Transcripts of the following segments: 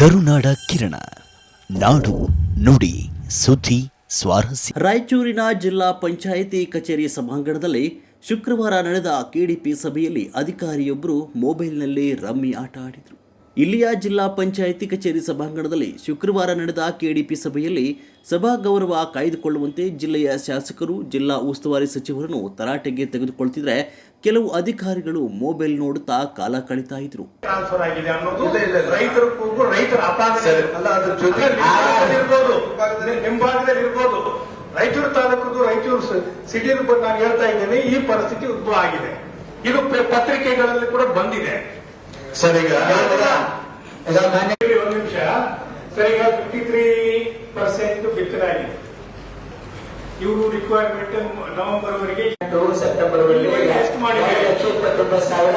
ಕರುನಾಡ ಕಿರಣ. ನಾಡು ನುಡಿ, ಸುದ್ದಿ, ಸ್ವಾರಸ್ಯ. ರಾಯಚೂರಿನ ಜಿಲ್ಲಾ ಪಂಚಾಯಿತಿ ಕಚೇರಿ ಸಭಾಂಗಣದಲ್ಲಿ ಶುಕ್ರವಾರ ನಡೆದ ಕೆಡಿಪಿ ಸಭೆಯಲ್ಲಿ ಅಧಿಕಾರಿಯೊಬ್ಬರು ಮೊಬೈಲ್ನಲ್ಲಿ ರಮ್ಮಿ ಆಟ ಆಡಿದರು. ಇಲ್ಲಿಯ ಜಿಲ್ಲಾ ಪಂಚಾಯಿತಿ ಕಚೇರಿ ಸಭಾಂಗಣದಲ್ಲಿ ಶುಕ್ರವಾರ ನಡೆದ ಕೆಡಿಪಿ ಸಭೆಯಲ್ಲಿ ಸಭಾ ಗೌರವ ಕಾಯ್ದುಕೊಳ್ಳುವಂತೆ ಜಿಲ್ಲೆಯ ಶಾಸಕರು ಜಿಲ್ಲಾ ಉಸ್ತುವಾರಿ ಸಚಿವರನ್ನು ತರಾಟೆಗೆ ತೆಗೆದುಕೊಳ್ತಿದ್ರೆ ಕೆಲವು ಅಧಿಕಾರಿಗಳು ಮೊಬೈಲ್ ನೋಡುತ್ತಾ ಕಾಲ ಕಳೀತಾ ಇದ್ರು. ರಾಯಚೂರು ತಾಲೂಕು ರಾಯಚೂರು ಸಿಟಿಯಲ್ಲಿ ನಾನು ಹೇಳ್ತಾ ಇದ್ದೇನೆ ಈ ಪರಿಸ್ಥಿತಿ ಉದ್ಭವ ಆಗಿದೆ. ಇದು ಪತ್ರಿಕೆಗಳಲ್ಲಿ ಕೂಡ ಬಂದಿದೆ. ಸರ್ ಈಗ ಒಂದು ನಿಮಿಷ. ಸರ್ ಈಗ ಫಿಫ್ಟಿ ತ್ರೀ ಪರ್ಸೆಂಟ್ ಬಿತ್ತನೆ ಆಗಿದೆ. ಇವರು ರಿಕ್ವೈರ್ಮೆಂಟ್ ನವೆಂಬರ್ ವರೆಗೆ ಸೆಪ್ಟೆಂಬರ್ ಎಷ್ಟು ಇಪ್ಪತ್ತೊಂಬತ್ತು ಸಾವಿರ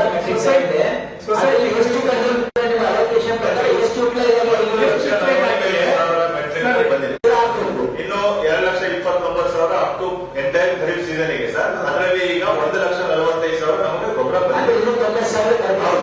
ಸೊಸೈಟಿ- ಎಷ್ಟು ಪ್ರಕಾರ? ಇನ್ನು ಎರಡು ಲಕ್ಷ ಇಪ್ಪತ್ತೊಂಬತ್ತು ಸಾವಿರ ಅಪ್ ಟು ಎಂಟೈರ್ ಖರೀಫ್ ಸೀಸನ್ಗೆ ಸರ್. ಅದರಲ್ಲಿ ಈಗ ಒಂದು ಲಕ್ಷ ನಲವತ್ತೈದು ಸಾವಿರ ನಮಗೆ ಗೊಬ್ಬರ ಬಂದಿದೆ.